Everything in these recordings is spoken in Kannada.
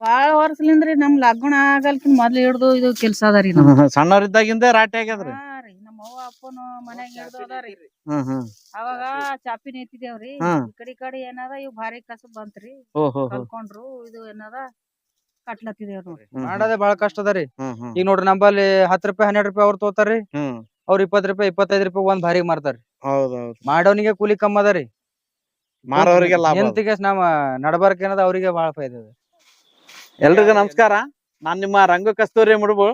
ಬಾಳ ವರ್ಷಲಿಂದ್ರಿ ನಮ್ ಲಗ್ನ ಆಗಲ್ಕಿನ್ ಮೊದ್ಲು ಹಿಡ್ದು ಇದು ಕೆಲ್ಸ ಅದಾರಿ ಸಣ್ಣವರಿದ್ದಾಗಿಂದ ಸಣ್ಣವ್ರಿದ್ದಾಗಿಂದ ರಾಟಿ ಆಗ್ಯದ್ರಿ? ರೀ ನಮ್ಮ ಅವ್ವ ಅಪ್ಪನು ಮನ್ಯಾಗ ಹಿಡ್ದು ಅದಾರಿ. ಹ್ಮ್ ಹ್ಮ್. ಅವಾಗ ಚಾಪಿ ನಿಂತಿದೇವ್ರಿ. ಈ ಕಡೆ ಈ ಕಡೆ ಏನದ ಇವ್ ಭಾರಿ ಕಸಬ್ ಬಂತ್ರಿ. ಓಹೋ ಕಲ್ಕೊಂಡ್ರು ಇದು ಏನದ ಕಟ್ಲತ್ತಿದೇವ್ ನೋಡ್ರಿ. ಮಾಡೋದೇ ಬಾಳ ಕಷ್ಟ ಅದರಿ. ಈಗ ನೋಡ್ರಿ ನಂಬಲ್ಲಿ ಹತ್ತ್ ರೂಪಾಯಿ ಹನ್ನೆರಡ್ ರೂಪಾಯಿ ಅವ್ರು ತಗೋತಾರ್ರಿ ಅವ್ರ ಇಪ್ಪತ್ ರೂಪಾಯಿ ಇಪ್ಪತ್ತೈದ್ ರೂಪಾಯಿ ಒಂದ್ ಭಾರಿ ಮಾರ್ತಾರ್ರಿ ಹೌದೌದು. ಮಾಡೋನಿಗೆ ಕೂಲಿ ಕಮ್ಮಿ ಅದರಿ. ಮಾರೋರಿಗೆ ಲಾಭ ಅದ. ಎಂತಿಗೆ ನಮ್ಮ ನಡಬಾರ್ಕೇನದ ಅವ್ರಿಗೆ ಬಾಳ ಫೈದ ಅದ ಎಲ್ರಿಗೂ ನಮಸ್ಕಾರ. ನಾನ್ ನಿಮ್ಮ ರಂಗು ಕಸ್ತೂರಿ ಮುಡುಬು.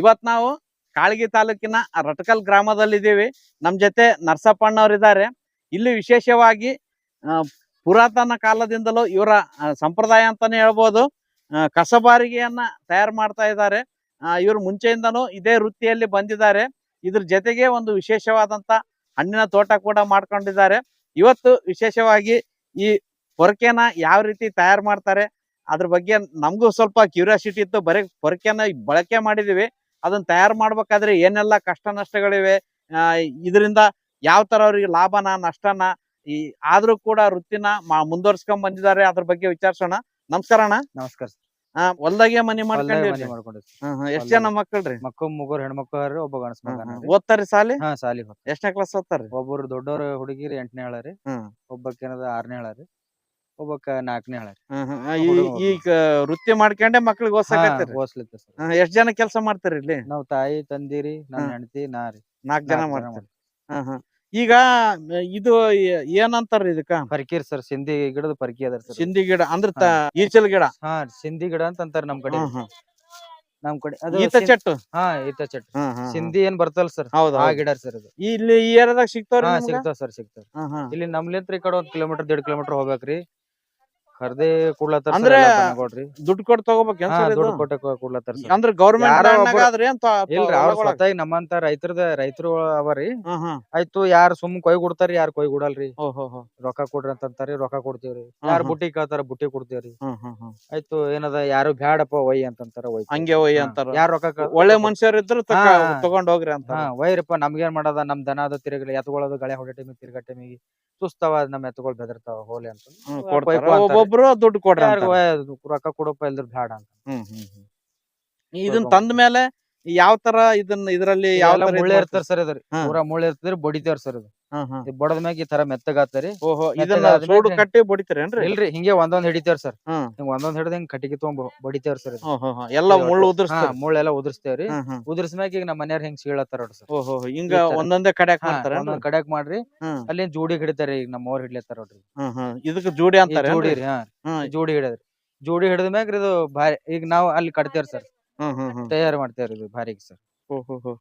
ಇವತ್ ನಾವು ಕಾಳಗಿ ತಾಲೂಕಿನ ರಟಕಲ್ ಗ್ರಾಮದಲ್ಲಿದ್ದೀವಿ. ನಮ್ ಜೊತೆ ನರಸಪ್ಪಣ್ಣವ್ರು ಇದ್ದಾರೆ ಇಲ್ಲಿ ವಿಶೇಷವಾಗಿ ಪುರಾತನ ಕಾಲದಿಂದಲೂ ಇವರ ಸಂಪ್ರದಾಯ ಅಂತಾನೆ ಹೇಳ್ಬೋದು. ಕಸಬಾರಿಗೆಯನ್ನ ತಯಾರು ಮಾಡ್ತಾ ಇದ್ದಾರೆ. ಇವರು ಮುಂಚೆಯಿಂದನೂ ಇದೇ ವೃತ್ತಿಯಲ್ಲಿ ಬಂದಿದ್ದಾರೆ. ಇದ್ರ ಜೊತೆಗೆ ಒಂದು ವಿಶೇಷವಾದಂತ ಹಣ್ಣಿನ ತೋಟ ಕೂಡ ಮಾಡ್ಕೊಂಡಿದ್ದಾರೆ. ಇವತ್ತು ವಿಶೇಷವಾಗಿ ಈ ಪೊರಕೆನ ಯಾವ ರೀತಿ ತಯಾರು ಮಾಡ್ತಾರೆ ಅದ್ರ ಬಗ್ಗೆ ನಮಗೂ ಸ್ವಲ್ಪ ಕ್ಯೂರಿಯಾಸಿಟಿ ಇತ್ತು. ಬರೀ ಪೊರಕೆನ ಬಳಕೆ ಮಾಡಿದಿವಿ. ಅದನ್ನ ತಯಾರು ಮಾಡ್ಬೇಕಾದ್ರೆ ಏನೆಲ್ಲ ಕಷ್ಟ ನಷ್ಟಗಳಿವೆ ಇದರಿಂದ ಯಾವ ತರ ಅವ್ರಿಗೆ ಲಾಭನ ನಷ್ಟನ ಈ ಆದ್ರೂ ಕೂಡ ವೃತ್ತಿನ ಮಾ- ಮುಂದುವರ್ಸ್ಕೊಂಡ್ ಬಂದಿದ್ದಾರೆ ಅದ್ರ ಬಗ್ಗೆ ವಿಚಾರಿಸೋಣ. ನಮಸ್ಕಾರ ಅಣ್ಣ. ನಮಸ್ಕಾರ ಹಾ ಹೊಲ್ದಾಗೆ ಮನಿ ಮಾಡ್ಕೊಂಡು. ಎಷ್ಟ್. ಜನ ಮಕ್ಕಳ್ರಿ? ಮಕ್ಕಳು ಮುಗ್ಗರು ಹೆಣ್ಮಕ್ಳು ಒಬ್ಬ ಗಣಸ್. ಓದ್ತಾರಿ ಸಾಲಿ ಹಾ ಸಾಲಿ ಎಷ್ಟನೇ ಕ್ಲಾಸ್ ಓದ್ತಾರ ಒಬ್ಬರು ದೊಡ್ಡವ್ರ ಹುಡುಗಿರಿ ಎಂಟನೇ ಹೇಳಾರಿ. ಒಬ್ಬಕ್ಕೇನದ ಆರನೇ ಹೇಳಾರಿ. ಒಬ್ಬಕ್ಕ ನಾಲ್ಕನೇ ಹಳೆ ಈಗ. ಈ- ವೃತ್ತಿ ಮಾಡ್ಕೊಂಡೆ ಮಕ್ಳಿಗೆ ಓದ್ಸಕತ್ತೀರಿ ಓದ್ಸ್ಲಿತ್ತ ಸರ್. ಎಷ್ಟ್ ಜನ ಕೆಲಸ ಮಾಡ್ತಾರಿ ಇಲ್ಲಿ ನಾವ್ ತಾಯಿ ತಂದಿರಿ ನಮ್. ಹೆಂಡತಿ ನಾ ರೀ ನಾಲ್ಕ್ ಜನ ನಾಲ್ಕ್ ಜನ ಮಾಡ್ತೀರಿ. ಈಗ ಮ, ಇದು ಏ- ಏನಂತಾರ ಇದಕ್ಕ ಪರ್ಕೀರ್ ಸರ್ ಸಿಂಧಿ ಗಿಡದ ಪರ್ಕಿ ಅದಾರ ಸರ್ ಸಿಂಧಿ ಗಿಡ ಅಂದ್ರ ತ- ಈಚಲ್ ಗಿಡ ಹಾ ಸಿಂಧಿ ಗಿಡ ಅಂತ ಅಂತಾರ ನಮ್ ಕಡೆ ಹ್ಮ್ ಹ್ಮ್. ನಮ್ ಕಡೆ ಅದು ಈತ ಚಟ್ಟು ಚೆಟ್ಟು ಹಾ ಈತ ಚಟ್ಟು ಹ್ಮ್ ಹ್ಮ್ ಹ್ಮ್. ಸಿಂಧಿ ಏನ್ ಬರ್ತಲ್ ಸರ್ ಹೌದ್ ಆ ಹೌದ್. ಗಿಡ ಸರ್ ಅದು ಇಲ್ಲಿ ಈ ಏರಿಯಾದಾಗ ಸಿಗ್ತಾವ್ರಿ ಹಾ ನಿಮ್ಗ? ಸಿಗ್ತಾವ ಸರ್ ಸಿಗ್ತಾವ್ ಹ್ಮ್ ಹ್ಮ್. ಇಲ್ಲಿ ನಮ್ಲಿಂತ್ರ ಈ ಕಡೆ ಒಂದ್ ಕಿಲೋಮೀಟರ್ ದೇಡ್ ಕಿಲೋಮೀಟರ್ ಹೋಗ್ಬೇಕ್ರಿ ಖರ್ದೆ ಕೊಡ್ಲತ್ತಾರ ಅಂದ್ರೆ ಕೊಡ್ರಿ. ದುಡ್ಡು ಕೊಟ್ಟು ತಗೋಬೇಕು ದುಡ್ಡು ಕೊಟ್ಟ ಕೂಡ್ಲತ್ತಾರ ಅಂದ್ರ ಗೌರ್ಮೆಂಟ್ ಇಲ್ರಿ ಅವ್ರ ಸ್ವತಃ ನಮ್ಮಂತ ರೈತರದ ರೈತರು ಅವರಿ. ಆಯ್ತು ಯಾರು ಸುಮ್ ಕೊಯ್ ಕೊಡ್ತಾರ ಯಾರು ಕೊಯ್ ಕೊಡಲ್ರಿ ರೊಕ್ಕ ಕೊಡ್ರಿ ಅಂತ ಅಂತಾರಿ ರೊಕ್ಕ ಕೊಡ್ತೀವ್ರಿ. ಯಾರ್ ಬುಟ್ಟಿ ಕೇಳ್ತಾರ ಬುಟ್ಟಿ ಕೊಡ್ತೀವ್ರಿ. ಆಯ್ತು ಏನದ ಯಾರು ಬ್ಯಾಡಪ್ಪ ಒಯ್ ಅಂತಾರ ಒಯ್ ಹಂಗೆ ಒಯ್ ಅಂತಾರ. ಯಾರ್ ರೊಕ್ಕ ಒಳ್ಳೆ ಮನುಷ್ಯರು ಇದ್ರು. ತಗೊಂಡ್ ಹೋಗ್ರಿ ಅಂತ ವೈರಪ್ಪ ಒಯ್ರಪ್ಪ ನಮ್ಗೇನ್ ಮಾಡದ ನಮ್ ದನ ಅದು ತಿರುಗಲಿ ಎತ್ಕೊಳ್ಳೋದು ಗಳೆ ಹೊಡೆ ಟೈಮಿಗೆ ತಿರ್ಗಾ ಟೈಮಿಗೆ ಸುಸ್ತವ ನಮ್ ಎತ್ಕೊಳ್ ಬೆದರ್ತಾವ ಹೋಲಿ ಅಂತ. ಒಬ್ಬೊಬ್ರು ದುಡ್ಡು ಕೊಡ್ರಿ. ರೊಕ್ಕ ಕೊಡಪ್ಪ ಇಲ್ದ್ರ ಬ್ಯಾಡ ಅಂತ. ಇದನ್ ತಂದ ಮೇಲೆ ಯಾವ ತರ ಇದನ್ನ ಇದ್ರಲ್ಲಿ ಯಾವ ತರ ಇದ್ ಮುಳ್ಳೆ ಇರ್ತಾರ ಸರ್ ಇದ್ರಿ ಹಾ. ಪೂರಾ ಮುಳ್ಳೆ ಇರ್ತದ್ರಿ ಬಡಿತೇವ್ರಿ ಸರ್ ಇದು ಬಡದ ಮ್ಯಾಗ ಈ ತರ ಮೆತ್ತಗಾತರಿ ಓಹೋ ಇದನ್ನ ಸೂಡು ಹಿಂಗ್- ಕಟ್ಟಿ ಬಡಿತೀರೇನ್ರಿ ಇಲ್ರಿ ಹಿಂಗೆ ಒಂದೊಂದ್ ಹಿಡಿತಾರ ಸರ್ ಹ್ಮ್ ಹಿಂಗ್ ಒಂದೊಂದ್ ಹಿಡಿದ್ ಹಿಂಗ್ ಕಟ್ಟಿಗೆ ತಗೊಂಡ್ ಬಡಿತಾರ ಸರ್. ಎಲ್ಲ ಇದು ಮುಳ್ಳು ಹಾ ಮುಳ್ಳ ಮುಳ್ಳೆಲ್ಲ ಉದುರ್ಸ್ತೇವ್ರಿ. ಹ್ಮ್. ಈಗ ನಮ್ಮ ಮನೆಯವ್ರ ಹಿಂಗ್ ಸೀಳತ್ತಾರ ಸರ್. ಓಹೋ ಹಿಂಗ ಈ ತರ. ಒಂದೊಂದೇ ಕಡ್ಯಾಕ್ ಹಾ, ಮಾಡ್ತಾರ ಒಂದೊಂದ್ ಕಡ್ಯಾಕ್ ಮಾಡ್ರಿ. ಅಲ್ಲಿ ಜೋಡಿ ಹಿಡಿತಾರ ಈಗ ನಮ್ಮ ಅವ್ರ ಹಿಡ್ಲತ್ತಾರ ನೋಡ್ರಿ. ಇದಕ್ ಜೋಡಿ ಅಂತಾರ ಅಂತಾರೆ ಜೋಡಿ ರೀ ಹಾ. ಜೋಡಿ ಹಿಡಿದ್ರಿ. ಜೋಡಿ ಹಿಡಿದ ಮ್ಯಾಗ ಇದು ಭಾರಿ ಈಗ ನಾವ್ ಅಲ್ಲಿ ಕಟ್ತೇವ್ರಿ ಸರ್. ಹ್ಮ್ ಹ್ಮ್ ಹ್ಮ್. ತಯಾರು ಮಾಡ್ತಾ ಇರೋದು ಭಾರಿಗೆ ಸರ್. ಓಹೋ ಹೋ.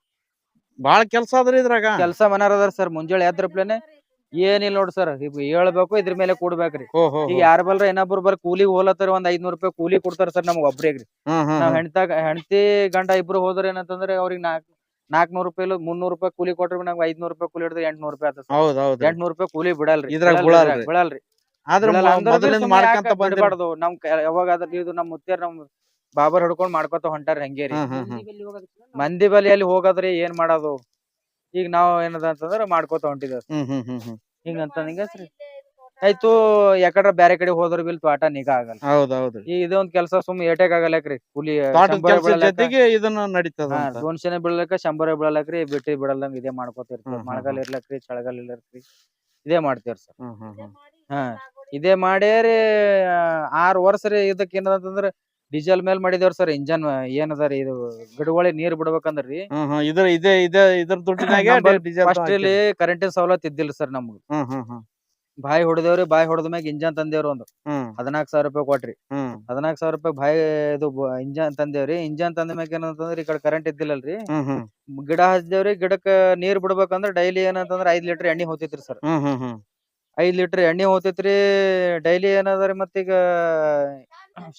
ಬಾಳ ಕೆಲ್ಸ ಅದ್ರಿ ಇದ್ರಾಗ. ಕೆಲಸ ಮನಾರ್ ಅದಾರ ಸರ್ ಮುಂಜಾನೆ ಎದ್ರಪ್ಲೇನೆ ಏನಿಲ್ಲ ನೋಡ್ ಸರ್ ಈಗ ಹೇಳ್ಬೇಕು ಇದ್ರ ಮೇಲೆ ಕೂಡ್ಬೇಕ್ರಿ. ಈಗ ಯಾರ ಬಲ್ರ ಇನ್ನೊಬ್ರು ಬರ್ ಕೂಲಿಗೆ ಹೋಲತ್ತಾರ ಒಂದ್ ಐದ್ನೂರ್ ರೂಪಾಯಿ ಕೂಲಿ ಕೊಡ್ತಾರ ಸರ್ ನಮ್ಗ್ ಒಬ್ರಿಗ್ರಿ. ಹ್ಮ್ ಹ್ಮ್ ನಾವ್ ಹ್ಮ್. ಹೆಣ್ತಾಗ ಹೆಂಡತಿ ಗಂಡ ಇಬ್ರು ಹೋದ್ರ ಏನಂತಂದ್ರೆ ಅವ್ರಿಗೆ ನಾಕ್ ನಾಲ್ಕನೂರ್ ರೂಪಾಯಿ ಮುನ್ನೂರ್ ರೂಪಾಯಿ ಕೂಲಿ ಕೊಟ್ರಿ ನಾವ್ ಐದ್ನೂರ್ ರೂಪಾಯಿ ಕೂಲಿ ಹಿಡಿದ್ರೆ ಎಂಟ್ನೂರ್ ರೂಪಾಯಿ ಆತ ಹೌದ್ ಹೌದ್ ಎಂಟ್ನೂರ್ ರೂಪಾಯಿ ಕೂಲಿ ಬಿಡಲ್ರಿ. ಇದ್ರಾಗ್ ಬಿಡಲ್ರಿ ಬಿಡಲ್ರಿ. ಬಿಡಲ್ರಿ. ಆದ್ರ ಬಿಡಲ್ಲ. ಅಂದ್ರೂ ಮೊದಲಿಂದ ಸುಮ್ನೆ ಮಾಡ್ಕೊಂತ ಯಾಕ ಬಂದಿರ ಬಿಡ್ಬಾರ್ದು. ನಮ್ ಕ- ಯಾವಾಗ ಅದ್ರ ಇದು ನಮ್ ಮುತ್ತೇರ್ ನಮ್ ಬಾಬರ್ ಹಿಡ್ಕೊಂಡ್ ಮಾಡ್ಕೊತ ಹೊಂಟಾರ ಹಂಗೇರಿ ರೀ. ಮಂದಿ ಬಲಿ ಬಲಿಯಲ್ಲಿ ಹೋಗದ್ರಿ ಏನ್ ಮಾಡೋದು? ಈಗ ನಾವ್ ಏನದ ಅಂತಂದ್ರ ಮಾಡ್ಕೋತ ಹೊಂಟಿದ್ರಿ ಹಿಂಗಂತ ಹಿಂಗಸ್ರಿ ಆಯ್ತು ಯಾಕಡ್ರ ಬ್ಯಾರೆ ಕಡೆ ಹೋದ್ರ ಬಿಲ್ ತೋಟ ನಿಗಾ ಆಗಲ್ಲ. ಹೌದ್ ಹೌದ್ರಿ ಈಗ ಇದೊಂದ್ ಕೆಲ್ಸ ಸುಮ್ ಏಟೇಕ್ ಆಗಲ್ಲಕ್ರಿ. ಕೂಲಿ ಜೊತೆಗೆ ಇದನ್ನ ನಡೀತದ ಬೀಳಲಕ್ಕ ಶಂಬರ ಬೀಳಲಕ್ರಿ ಬಿಟ್ಟಿ ಬಿಡಲ್ಲಂಗ ಇದೇ ಮಾಡ್ಕೊತ ಮಳಗಾಲ ಇರ್ತೇವ್. ಇರ್ಲಕ್ರಿ ಚಳಗಾಲ ಇರ್ಲಕ್ರಿ ಇದೇ ಮಾಡ್ತೇವ್ರಿ ಸರ್. ಹ್ಮ್ ಹ್ಮ್ ಹ್ಮ್. ಹಾ ಇದೇ ಮಾಡ್ಯಾರಿ ಆರ್ ವರ್ಷ ರೀ ಇದಕ್ ಏನದಂತಂದ್ರ ಡೀಸೆಲ್ ಮೇಲ್ ಮಾಡಿದೇವ್ರಿ ಸರ್ ಇಂಜನ್ ಏನದ ರೀ ಇದು ಗಿಡಗೊಳಿ ನೀರ್ ಬಿಡ್ಬೇಕಂದ್ರಿ. ರೀ. ಇದ್ರ ಇದೇ ಇದೇ ಇದ್ರ ದುಡ್ಡಿನಾಗೆ ಫಸ್ಟ್ ಇಲ್ಲಿ ಕರೆಂಟಿನ ಸವಲತ್ತು ಇದ್ದಿಲ್ಲ ಸರ್ ನಮ್ಗ್. ಬಾಯಿ ಹೊಡೆದೇವ್ರಿ ಬಾಯಿ ಹೊಡೆದ ಮ್ಯಾಗ ಇಂಜನ್ ತಂದೇವ್ರಿ ಒಂದು. ಹದಿನಾಲ್ಕು ಸಾವಿರ ರೂಪಾಯಿ ಕೊಟ್ರಿ. ಹದಿನಾಲ್ಕು ಸಾವಿರ ರೂಪಾಯಿ ಬಾಯಿ ಇದು ಇಂಜನ್ ತಂದೇವ್ರಿ. ಇಂಜನ್ ತಂದ ಮ್ಯಾಗ ಏನಂತಂದ್ರೆ ಈ ಕಡೆ ಕರೆಂಟ್ ಇದ್ದಿಲ್ಲಲ್ರಿ. ಗಿಡ ಹಚ್ದೇವ್ರಿ ಗಿಡಕ್ಕ ನೀರ್ ಬಿಡ್ಬೇಕಂದ್ರ ಡೈಲಿ ಏನಂತಂದ್ರ ಐದ್ ಲೀಟರ್ ಎಣ್ಣೆ ಹೋತಿತ್ರಿ ಸರ್. ಐದ್ ಲೀಟರ್ ಎಣ್ಣೆ ಹೋತೈತ್ರಿ ಡೈಲಿ ಏನದರಿ ಮತ್ತೀಗ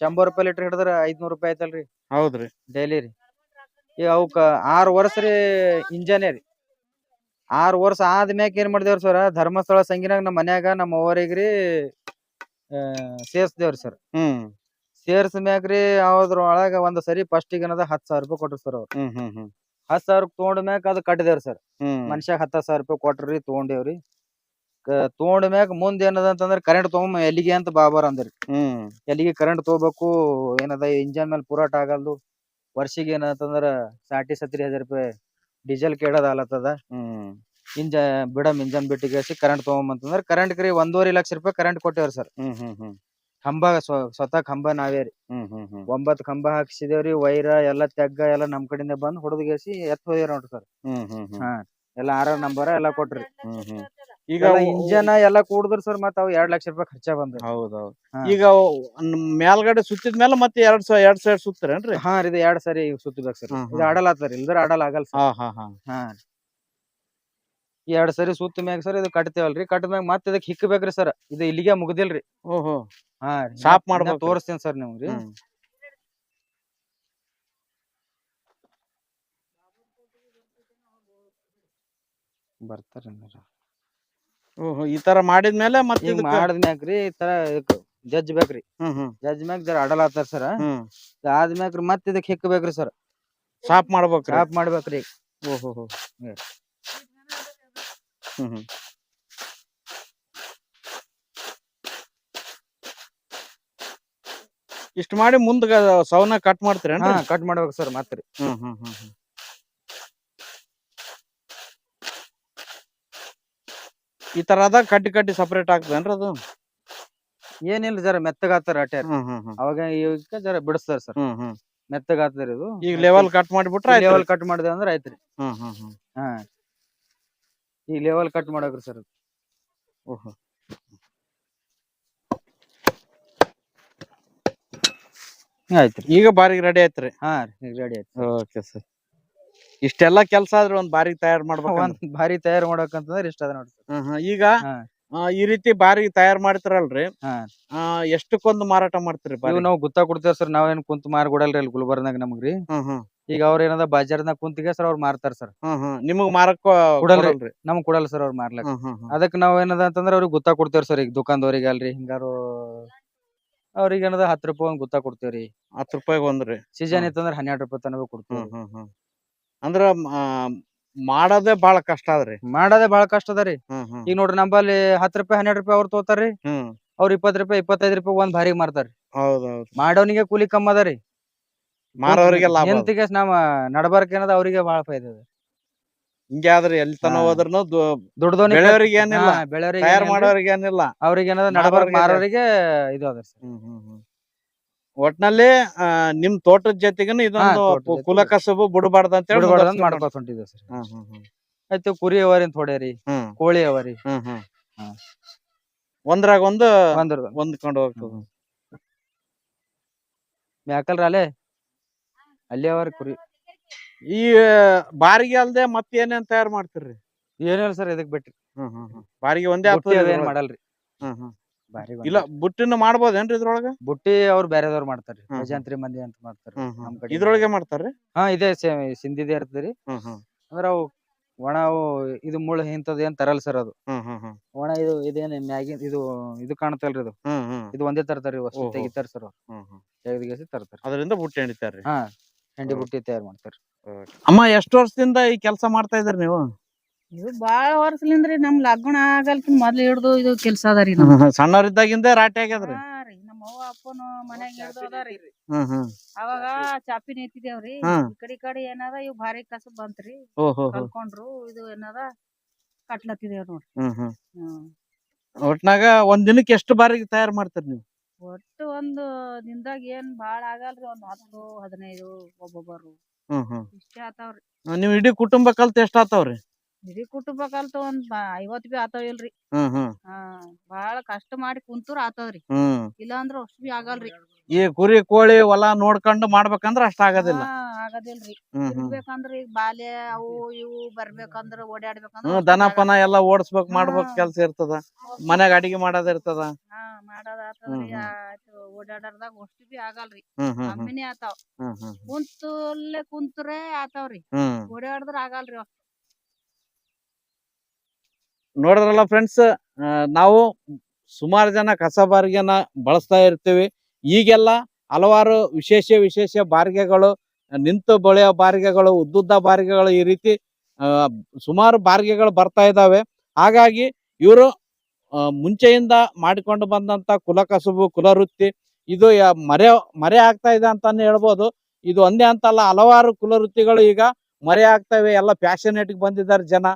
ಶಂಬರ್ ರೂಪಾಯಿ ಲೀಟರ್ ಹಿಡಿದ್ರ ಐದ್ನೂರ್ ರೂಪಾಯಿ ಆಯ್ತಲ್ರಿ. ಹೌದ್ರಿ. ಡೈಲಿ ರೀ. ಈಗ ಅವಕ್ಕ ಆರ್ ವರ್ಷ ರೀ ಇಂಜನೇ ರೀ ಆರ್ ವರ್ಷ ಆದ್ಮ್ಯಾಕ ಏನ್ ಮಾಡಿದೇವ್ರಿ ಸರ್? ಧರ್ಮಸ್ಥಳ ಸಂಗಿನಾಗ ನಮ್ಮ ಮನ್ಯಾಗ ನಮ್ಮ ಅವರಿಗ್ರಿ ಆ ಸೇರ್ಸ್ದೇವ್ರಿ ಸರ್. ಹ್ಮ್. ಸೇರ್ಸ್ ಅವ್ರ ಒಳಗ ಒಂದ್ ಸರಿ ಫಸ್ಟ್ ಏನದ ಹತ್ತ್ ಸಾವಿರ ರೂಪಾಯಿ ಕೊಟ್ರಿ ಸರ್ ಅವ್ರು. ಹ್ಮ್ ಹ್ಮ್ ಹ್ಮ್. ಹತ್ತ್ ಸಾವಿರ ತಗೊಂಡ್ ಮ್ಯಾಕ್ ಅದು ಕಟ್ಟಿದೇವ್ರಿ ಸರ್. ಹ್ಮ್. ಮನುಷ್ಯಾಗ ಹತ್ತ ಸಾವಿರ ರೂಪಾಯಿ ಕೊಟ್ರಿ ತಗೊಂಡೇವ್ರಿ. ತಗೊಂಡ ಮ್ಯಾಗ ಮುಂದ್ ಏನದ ಅಂತಂದ್ರ ಕರೆಂಟ್ ತಗೊಂಬ ಎಲ್ಲಿಗೆ ಅಂತ ಬಾಬಾರ್ ಅಂದ್ರಿ. ಹ್ಮ್. ಎಲ್ಲಿಗೆ ಕರೆಂಟ್ ತಗೋಬೇಕು ಏನದ ಇಂಜನ್ ಮೇಲೆ ಪೂರಾಟ ಆಗಲ್ದು ವರ್ಷಿಗೆ ಏನಂತಂದ್ರ ಸಾಟಿ ಸತ್ರಿ ಹಜಾರ್ ರೂಪಾಯಿ ಡೀಸೆಲ್ ಕೇಳೋದ ಆಲತ್ತದ. ಹ್ಮ್. ಇಂಜ ಬಿಡಮ್ ಇಂಜನ್ ಬಿಟ್ಟಿಗೆಸಿ ಕರೆಂಟ್ ತಗೊಂಬಂತಂದ್ರ ಕರೆಂಟ್ ಕರಿ ಒಂದೂವರೆ ಲಕ್ಷ ರೂಪಾಯಿ ಕರೆಂಟ್ ಕೊಟ್ಟೇವ್ರಿ ಸರ್. ಹ್ಮ್ ಹ್ಮ್ ಹ್ಮ್. ಕಂಬ ಸ್ವ- ಸ್ವತಃ ಕಂಬ ನಾವೇ ರೀ. ಹ್ಮ್ ಹ್ಮ್ ಹ್ಮ್. ಒಂಬತ್ ಕಂಬ ಹಾಕ್ಸಿದೇವ್ರಿ ವೈರ ಎಲ್ಲಾ ತೆಗ್ಗ ಎಲ್ಲಾ ನಮ್ ಕಡೆಯಿಂದ ಬಂದ್ ಹೊಡೆದ್ಗೇಸಿ ಎತ್ ಹೋಗ್ಯಾರ ನೋಡ್ರಿ ಸರ್. ಹ್ಮ್ ಹ್ಮ್ ಹ್ಮ್. ಹಾ ಎಲ್ಲಾ ಆರ್ ನಂಬರ್ ಎಲ್ಲಾ ಕೊಟ್ರಿ. ಹ್ಮ್ ಹ್ಮ್. ಈಗ ಇಂಜನ್ ಎಲ್ಲಾ ಕೂಡಿದ್ರು ಸರ್ ಮತ್ತ ಅವ್ ಎರಡ್ ಲಕ್ಷ ರೂಪಾಯಿ ಖರ್ಚ ಬಂದ್ರಿ ಹೌದೌದು. ಈಗ ಮೇಲ್ಗಡೆ ಸುತ್ತಿದ ಮೇಲೆ ಮತ್ತೆ ಎರಡ್ ಸಾವಿರ ಎರಡ್ ಸೈಡ್ ಸುತ್ತರೇನ್ರಿ? ಹಾ ರೀ ಇದು ಎರಡ್ ಸಾರಿ ಸುತ್ತಬೇಕು ಸರ್. ಇದು ಹ್ಮ್. ಆಡಲ್ ಆತರಿ ಇಲ್ದ್ರ ಆಡಲ್ ಆಗಲ್ಲ ಸರ್. ಹಾ ಹಾ ಹಾ. ಎರಡ್ ಸರಿ ಸುತ್ತ ಮ್ಯಾಗ ಸರ್ ಇದು ಕಟ್ತೇವಲ್ರಿ ಕಟ್ಟ ಮ್ಯಾಗ ಮತ್ತೆ ಇದಕ್ ಹಿಕ್ಕಬೇಕ್ರಿ ಸರ್. ಇದು ಇಲ್ಲಿಗೆ ಮುಗ್ದಿಲ್ರಿ. ಓಹೋ. ಹಾ ರೀ. ಮಾಡ್ಬೇಕು. ತೋರಿಸ್ತೇನೆ ಸರ್ ನಿಮ್ಗ್ರಿ ರೀ. ಬರ್ತಾರ ಓಹೋ ಈ ತರ ಮಾಡಿದ್ಮೇಲೆ ಮತ್ತೆ ಮಾಡಿದ್ಮ್ಯಾಗ್ರಿ ಈ ತರ ಜಜ್ ಬೇಕ್ರಿ ಹ್ಮ್ ಹ್ಮ್. ಜಡ್ಜ್ ಮ್ಯಾಗ ಜರ ಅಡಲ್ ಆತಾರ ಸರ್ ಹ್ಮ್ ಆದ್ಮ್ಯಾಗ್ರಿ ಮತ್ತೆ ಇದಕ್ ಹಿಕ್ಕಬೇಕ್ರಿ ಸರ್ ಸಾಪ್ ಮಾಡ್ಬೇಕ್ರಿ ಸಾಪ್ ಮಾಡ್ಬೇಕ್ರಿ ಓಹೋ ಹೋ. ಹ್ಮ್. ಹ್ಮ್ ಹ್ಮ್. ಇಷ್ಟ ಮಾಡಿ ಮುಂದ ಸೌನ ಕಟ್ ಹಾ ಮಾಡ್ತೀರೇನ್ರಿ ಕಟ್ ಮಾಡ್ಬೇಕು ಸರ್ ಮಾತ್ರ ಹ್ಮ್ ಹ್ಮ್ ಹ್ಮ್ ಹ್ಮ್. ಈ ತರ ಅದ ಕಟ್ಟಿ ಕಟ್ಟಿ ಸಪರೇಟ್ ಆಗ್ತದೇನ್ರಿ ಅದು? ಏನಿಲ್ಲ ಜರ ಮೆತ್ತಗಾತಾರ ಅಟ್ಯಾರ. ಹ್ಮ್ ಹ್ಮ್ ಹ್ಮ್. ಅವಾಗ ಈಗ ಜರ ಬಿಡಿಸ್ತಾರ ಸರ್. ಹ್ಮ್ ಹ್ಮ್. ಮೆತ್ತಗ ಆತದ್ರಿ ಇದು. ಈಗ ಲೆವೆಲ್ ಕಟ್ ಮಾಡಿಬಿಟ್ರೆ ಲೆವೆಲ್ ಕಟ್ ಮಾಡಿದೆ ಅಂದ್ರೆ ಆಯ್ತ್ರಿ ಹ್ಮ್ ಹ್ಮ್ ಹ್ಮ್. ಹಾ. ಈ ಲೆವೆಲ್ ಕಟ್ ಮಾಡಕ್ರಿ ಸರ್ ಓಹೋ. ಆಯ್ತ್ರಿ ಈಗ ಬಾರಿಗೆ ರೆಡಿ ಆಯ್ತ್ರಿ ಹಾ ರೀ ರೆಡಿ ಆಯ್ತು ಓಕೆ ಸರ್. ಇಷ್ಟೆಲ್ಲಾ ಕೆಲಸ ಆದ್ರೆ ಒಂದ್ ಬಾರಿ ತಯಾರು ಮಾಡ್ಬೇಕು ಒಂದ್ ಬಾರಿ ತಯಾರು ಅಂತಂದ್ರ ಇಷ್ಟ ಅದ ನೋಡ್ರಿ. ಈಗ ಹಾ. ಆ, ಈ ರೀತಿ ಬಾರಿ ತಯಾರು ಮಾಡ್ತಿರಲ್ರಿ. ಹಾ. ಆ, ಎಷ್ಟಕ್ಕೊಂದು ಮಾರಾಟ ಮಾಡ್ತೀರಿ ಇವ್ ನಾವ್ ಗುತ್ತಾ ಕೊಡ್ತೇವ್ ಸರ್ ನಾವೇನ್ ಕುಂತ ಮಾರ್ ಕೊಡಲ್ರಿ ಅಲ್ಲಿ ಗುಲ್ಬರ್ನಾಗ ನಮಗ್ರಿ. ಹ್ಮ್ ಹ್ಮ್. ಈಗ ಅವ್ರ ಏನದ ಬಾಜಾರ್ನಾಗ ಕುಂತಿಗೆ ಸರ್ ಅವ್ರು ಮಾರ್ತಾರ ಸರ್. ಹ್ಮ್ ಹ್ಮ್. ನಿಮಗ್ ಮಾರಕ್ ಕೊಡಲ್ರಿ. ಕೊಡಲ್ರಿ. ನಮ್ಗ್ ಕೊಡಲ್ಲ ಸರ್ ಅವ್ರು ಮಾರ್ಲಕ್. ಹ್ಮ್ ಹ್ಮ್ ಹ್ಮ್. ಅದಕ್ ನಾವ್ ಏನದ ಅಂತಂದ್ರ ಅವ್ರಿಗೆ ಗುತ್ತಾ ಕೊಡ್ತೇವ್ರಿ ಸರ್ ಈಗ ದುಕಾನ್ದವ್ರಿಗೆ ಅಲ್ರಿ ಹಿಂಗಾರು ಅವ್ರಿಗೆ ಏನದ ಹತ್ತ್ ರೂಪಾಯಿ ಒಂದ್ ಗುತ್ತಾ ಕೊಡ್ತೇವ್ರಿ. ಹತ್ತ್ ರೂಪಾಯಿಗ್ ಒಂದ್ರಿ. ಸೀಸನ್ ಹ್ಮ್. ಇತ್ತಂದ್ರ ಹನ್ನೆರಡ್ ರೂಪಾಯಿ ತನಕ ಹ್ಮ್ ಕೊಡ್ತೇವ್ರಿ ಹ್ಮ್ ಹ್ಮ್. ಅಂದ್ರ ಆ, ಮಾಡೋದೇ ಬಾಳ ಕಷ್ಟ ಅದ್ರಿ ಮಾಡೋದೇ ಬಾಳ ಕಷ್ಟ ಅದ ರೀ. ಹ್ಮ್ ಹ್ಮ್. ಈಗ ನೋಡ್ರಿ ನಂಬಲ್ಲಿ ಹತ್ತ್ ರೂಪಾಯಿ ಹನ್ನೆರಡ್ ರೂಪಾಯಿ ಅವ್ರ ತಗೋತಾರ್ರಿ ಹ್ಮ್. ಅವ್ರ ಇಪ್ಪತ್ ರೂಪಾಯಿ ಇಪ್ಪತ್ತೈದ್ ರೂಪಾಯಿ ಒಂದ್ ಭಾರಿ ಮಾರ್ತಾರ್ರಿ ಹೌದೌದು. ಮಾಡೋನಿಗೆ ಕೂಲಿ ಕಮ್ಮಿ ಅದ ರೀ. ಮಾರೋರಿಗೆ ಲಾಭ ಅದ. ನಮ್ಮ ನಡಬಾರ್ಕ ಏನದ ಅವ್ರಿಗೆ ಬಾಳ ಫೈದೆ ಅದ ಹಿಂಗೆ ಆದ್ರಿ ಎಲ್ಲಿ ತನ ಹಾ. ಹೋದ್ರುನು ದುಡ್ದೋನಿಗೆ ಬೆಳೆಯೋರಿಗೆ ಏನಿಲ್ಲ. ತಯಾರು ಮಾಡೋರಿಗೆ ಏನಿಲ್ಲ. ಅವ್ರಿಗೆ ಏನದ ನಡಬಾರ್ಕ ಮಾರೋರಿಗೆ ಮಾರೋರಿಗೆ ಇದು ಅದ ಸರ್. ಹ್ಮ್ ಹ್ಮ್ ಹ್ಮ್. ಒಟ್ನಲ್ಲಿ ನಿಮ್ ತೋಟದ ಜೊತೆಗೇನು ಇದೊಂದು ತೋಟದ್ ಕು- ಜೊತೆಗೆ. ಕುಲ ಕಸಬು ಬಿಡಬಾರ್ದು ಅಂತ ಹೇಳಿ ಬಿಡಬಾರ್ದು ಮುಂದುವರ್ಸ್ಕೊಂಡ್ ಮಾಡ್ಕೊತ ಹೊಂಟಿದ್ವಿ ಸರ್. ಹ್ಮ್ ಹ್ಮ್ ಹ್ಮ್. ಆಯ್ತು ಕುರಿ ಅವರಿ ಅಂತ ಹ್ಮ್. ಕೋಳಿ ಅವರಿ. ಹ್ಮ್ ಹ್ಮ್. ಹಾ. ಒಂದ್ರಾಗ ಒಂದು ಹೊಂದ್ಕೊಂಡು ಹೋಗ್ತದ. ಮ್ಯಾಕಲ್ರ ಅಲ್ಲೇ? ಅಲ್ಲಿ ಅವರಿ ಕುರಿ. ಈ ಬಾರಿಗೆ ಅಲ್ದೆ ಮತ್ತೇನೇನ್ ತಯಾರು ಮಾಡ್ತೀರಿ ಏನಿಲ್ಲ ಸರ್ ಇದಕ್ ಬಿಟ್ರಿ. ಹ್ಮ್ ಹ್ಮ್ ಹ್ಮ್. ಬಾರಿಗೆ ಒಂದೇ ಬುಟ್ಟಿ ಮಾಡಲ್ರಿ. ಹ್ಮ್ ಹ್ಮ್. ಇಲ್ಲ ಬುಟ್ಟಿನ ಮಾಡ್ಬೋದೇನ್ರಿ ಇದ್ರೊಳಗ? ಬುಟ್ಟಿ ಅವ್ರ ಬೇರೆದವ್ರು ಮಾಡ್ತಾರ್ರಿ. ಹ್ಮ್. ಭಜಂತ್ರಿ ಮಂದಿ ಅಂತ ಮಾಡ್ತಾರ ಹ್ಮ್ ಹ್ಮ್. ನಮ್ ಕಡೆ. ಇದ್ರೊಳಗೆ ಮಾಡ್ತಾರ್ರಿ? ಹಾ ಇದೆ ಸೇ- ಸಿಂಧಿದೆ ಇರ್ತದ್ರಿ ಹ್ಮ್ ಹ್ಮ್. ಅಂದ್ರ ಅವು ಒಣ ಅವು ಇದು ಮುಳ್ಳು ಇಂಥದ್ ಏನ್ ತರಲ್ ಸರ್ ಅದು. ಹ್ಮ್ ಹ್ಮ್ ಹ್ಮ್. ಒಣ ಇದು ಇದೇನ್ ಮ್ಯಾಗಿನ್ ಇದು ಇದು ಕಾಣ್ತಲ್ರಿ ಇದು ಹ್ಮ್ ಹ್ಮ್. ಇದು ಒಂದೇ ತರ್ತಾರಿ ವಸ್ತು ಓಹೋ. ತೆಗಿತಾರ ಸರ್ ಅವ್ರು ಹ್ಮ್ ಹ್ಮ್. ತೆಗೆದಿಗೆಸಿ ತರ್ತಾರ ಅದರಿಂದ ಬುಟ್ಟಿ ಎಣಿತಾರ್ರಿ ಹಾ ಹೆಂಡಿ ಹ್ಮ್. ಬುಟ್ಟಿ ತಯಾರ್ ಮಾಡ್ತಾರ ಅಮ್ಮ ಎಷ್ಟು ವರ್ಷದಿಂದ ಈ ಕೆಲಸ ಮಾಡ್ತಾ ಇದ್ರಿ ನೀವು? ಇದು ಬಾಳ ವರ್ಷಲಿಂದ್ರಿ ನಮ್ ಲಗ್ನ ಆಗಲ್ಕಿನ್ ಮೊದ್ಲು ಹಿಡ್ದು ಇದು ಕೆಲ್ಸ ಅದರಿ ನಮ್ದು. ಸಣ್ಣವ್ರಿದ್ದಾಗಿಂದ ರಾಟಿ ಆಗ್ಯದ್ರಿ? ರೀ ನಮ್ಮ ಅವ್ವ ಅಪ್ಪನು ಮನ್ಯಾಗ ಹಿಡ್ದು ಅದಾರಿ. ಹ್ಮ್ ಹ್ಮ್. ಅವಾಗ ಚಾಪಿ ನಿಂತಿದೇವ್ರಿ. ಹ್ಮ್. ಈ ಕಡೆ ಈ ಕಡೆ ಏನದ ಇವ್ ಭಾರಿ ಕಸಬ್ ಬಂತ್ರಿ. ಓಹೋ ಕಲ್ಕೊಂಡ್ರು ಇದು ಏನದ ಕಟ್ಲತ್ತಿದೇವ್ ನೋಡ್ರಿ. ಹ್ಮ್ ಹ್ಮ್. ಹ್ಮ್. ಒಟ್ನಾಗ ಒಂದ್ ದಿನಕ್ಕೆ ಎಷ್ಟು ಬಾರಿ ತಯಾರು ಮಾಡ್ತೀರಿ ನೀವು? ಒಟ್ಟು ಒಂದು ದಿನದಾಗ ಏನ್ ಬಾಳ ಆಗಲ್ರಿ ಒಂದ್ ಹತ್ತು ಹದಿನೈದು ಒಬ್ಬೊಬ್ಬರು. ಹ್ಮ್ ಹ್ಮ್. ಇಷ್ಟೇ ಆತಾವ್ರಿ. ನೀವು ಇಡೀ ಕುಟುಂಬ ಕಲ್ತ್ ಎಷ್ಟ್ ಆತಾವ್ರಿ? ಇಡೀ ಕುಟುಂಬ ಕಲ್ತ ಒಂದ್ ಐವತ್ ಬಿ ಆತಾವ್ ಇಲ್ರಿ. ಹ್ಮ್ ಹ್ಮ್. ಹಾ ಬಾಳ ಕಷ್ಟ ಮಾಡಿ ಕುಂತೂರ್ ಆತಾವ್ರಿ. ಹ್ಮ್. ಇಲ್ಲಾಂದ್ರ ಅಷ್ಟ್ ಬಿ ಆಗಲ್ರಿ. ಈ ಕುರಿ ಕೋಳಿ ಹೊಲ ನೋಡ್ಕೊಂಡು ಮಾಡ್ಬೇಕಂದ್ರ ಅಷ್ಟ ಆಗೋದಿಲ್ಲ. ಹಾ, ಆಗದಿಲ್ರಿ. ಹ್ಮ್ ಹ್ಮ್. ತಿರ್ಗ್ಬೇಕಂದ್ರ ಈಗ ಬಾಲ್ಯ ಅವು ಇವು ಬರ್ಬೇಕಂದ್ರ ಓಡಾಡ್ಬೇಕಂದ್ರ ಹ್ಮ್ ಅಷ್ಟ್ ದನ ಪನ ಎಲ್ಲಾ ಓಡಿಸ್ಬೇಕ್ ಮಾಡ್ಬೇಕ್ ಹಾ. ಕೆಲ್ಸ ಇರ್ತದ. ಮನ್ಯಾಗ ಅಡಿಗೆ ಮಾಡೋದ್ ಇರ್ತದ. ಹಾ ಮಾಡೋದ್ ಆತದ್ರಿ. ಹ್ಮ್, ಹ್ಮ್. ಆಯ್ತು ಓಡಾಡರ್ದಾಗ ಅಷ್ಟ್ ಬಿ ಆಗಲ್ರಿ. ಹ್ಮ್ ಹ್ಮ್ ಹ್ಮ್. ಕಮ್ಮಿನೇ ಆತಾವ್. ಹ್ಮ್ ಹ್ಮ್ ಕುಂತಲ್ಲೇ ಕುಂತ್ರೆ ಆತಾವ್ರಿ. ಹ್ಮ್. ಓಡಾಡಿದ್ರ ಆಗಲ್ರಿ ಅಷ್ಟ್. ನೋಡಿದ್ರಲ್ಲ ಫ್ರೆಂಡ್ಸ್ ನಾವು ಸುಮಾರು ಜನ ಕಸ ಬಾರಿಗೆನ ಬಳಸ್ತಾ ಇರ್ತೀವಿ. ಈಗೆಲ್ಲ ಹಲವಾರು ವಿಶೇಷ ವಿಶೇಷ ಬಾರಿಗೆಗಳು, ನಿಂತು ಬೆಳೆಯೋ ಬಾರಿಗೆಗಳು, ಉದ್ದುದ್ದ ಬಾರಿಗೆಗಳು ಈ ರೀತಿ ಸುಮಾರು ಬಾರಿಗೆಗಳು ಬರ್ತಾ ಇದ್ದಾವೆ. ಹಾಗಾಗಿ ಇವರು ಮುಂಚೆಯಿಂದ ಮಾಡಿಕೊಂಡು ಬಂದಂತ ಕುಲಕಸುಬು ಕುಲವೃತ್ತಿ ಇದು ಮರೆ ಮರೆ ಆಗ್ತಾ ಇದೆ ಅಂತಾನೆ ಹೇಳ್ಬೋದು. ಇದು ಒಂದೇ ಅಂತಲ್ಲ, ಹಲವಾರು ಕುಲವೃತ್ತಿಗಳು ಈಗ ಮರೆ ಆಗ್ತವೆ ಎಲ್ಲ ಫ್ಯಾಷನೇಟಿಗೆ ಬಂದಿದ್ದಾರೆ ಜನ.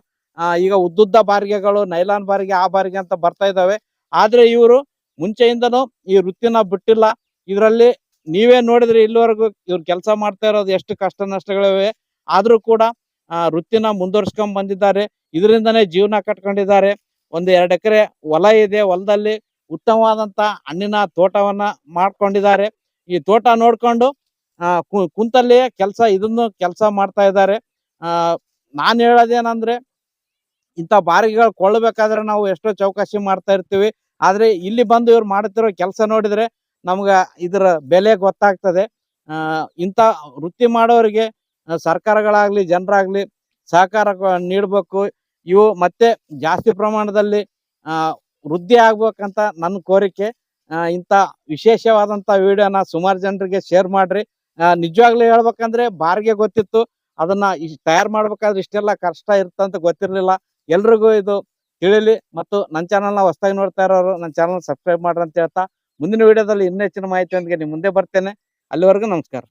ಈಗ ಉದ್ದುದ್ದ ಬಾರಿಗೆಗಳು ನೈಲಾನ್ ಬಾರಿಗೆ ಆ ಬಾರಿಗೆ ಅಂತ ಬರ್ತಾ ಇದಾವೆ ಆದ್ರೆ ಇವರು ಮುಂಚೆಯಿಂದನೂ ಈ ವೃತ್ತಿನ ಬಿಟ್ಟಿಲ್ಲ. ಇದರಲ್ಲಿ ನೀವೇ ನೋಡಿದ್ರೆ ಇಲ್ಲಿವರೆಗೂ ಇವ್ರು ಕೆಲಸ ಮಾಡ್ತಾ ಇರೋದು ಎಷ್ಟು ಕಷ್ಟ ನಷ್ಟಗಳಿವೆ. ಆದ್ರೂ ಕೂಡ ಆ, ವೃತ್ತಿನ ಮುಂದುವರ್ಸ್ಕೊಂಡ್ ಬಂದಿದ್ದಾರೆ. ಇದರಿಂದನೇ ಜೀವನ ಕಟ್ಕೊಂಡಿದ್ದಾರೆ. ಒಂದು ಎರಡು ಎಕರೆ ಹೊಲ ಇದೆ. ಹೊಲದಲ್ಲಿ ಉತ್ತಮವಾದಂತ ಹಣ್ಣಿನ ತೋಟವನ್ನ ಮಾಡ್ಕೊಂಡಿದ್ದಾರೆ. ಈ ತೋಟ ನೋಡ್ಕೊಂಡು ಆ, ಕು- ಕುಂತಲ್ಲಿ ಕೆಲಸ ಇದನ್ನು ಕೆಲಸ ಮಾಡ್ತಾ ಇದ್ದಾರೆ. ಆ ನಾನ್ ಹೇಳೋದೇನಂದ್ರೆ ಇಂಥ ಬಾರಿಗೆಗಳು ಕೊಳ್ಳಬೇಕಾದ್ರೆ ನಾವು ಎಷ್ಟೋ ಚೌಕಾಸಿ ಮಾಡ್ತಾ ಇರ್ತೀವಿ. ಆದ್ರೆ ಇಲ್ಲಿ ಬಂದು ಇವ್ರು ಮಾಡುತ್ತಿರೋ ಕೆಲಸ ನೋಡಿದ್ರೆ ನಮ್ಗ ಇದರ ಬೆಲೆ ಗೊತ್ತಾಗ್ತದೆ. ಇಂಥ ವೃತ್ತಿ ಮಾಡೋರಿಗೆ ಸರ್ಕಾರಗಳಾಗ್ಲಿ, ಜನರಾಗ್ಲಿ ಸಹಕಾರ ನೀಡಬೇಕು. ಇವು ಮತ್ತೆ ಜಾಸ್ತಿ ಪ್ರಮಾಣದಲ್ಲಿ ವೃದ್ಧಿ ಆಗ್ಬೇಕಂತ ನನ್ನ ಕೋರಿಕೆ. ಇಂಥ ವಿಶೇಷವಾದಂತ ವಿಡಿಯೋನ ಸುಮಾರು ಜನರಿಗೆ ಶೇರ್ ಮಾಡ್ರಿ. ನಿಜವಾಗ್ಲೂ ಹೇಳ್ಬೇಕಂದ್ರೆ ಬಾರಿಗೆ ಗೊತ್ತಿತ್ತು. ಅದನ್ನ ತಯಾರು ಮಾಡ್ಬೇಕಾದ್ರೆ ಇಷ್ಟೆಲ್ಲ ಕಷ್ಟ ಇರ್ತಂತ ಗೊತ್ತಿರ್ಲಿಲ್ಲ. ಎಲ್ರಿಗೂ ಇದು ತಿಳಿಲಿ ಮತ್ತು ನನ್ನ ಚಾನಲ್ನ ಹೊಸದಾಗಿ ನೋಡ್ತಾ ಇರೋರು ನನ್ನ ಚಾನಲ್ ಸಬ್ಸ್ಕ್ರೈಬ್ ಮಾಡ್ರಿ ಅಂತ ಹೇಳ್ತಾ ಮುಂದಿನ ವಿಡಿಯೋದಲ್ಲಿ ಇನ್ನೂ ಹೆಚ್ಚಿನ ಮಾಹಿತಿಯೊಂದಿಗೆ ನಿಮ್ಮ ಮುಂದೆ ಬರ್ತೇನೆ. ಅಲ್ಲಿವರೆಗೂ ನಮಸ್ಕಾರ.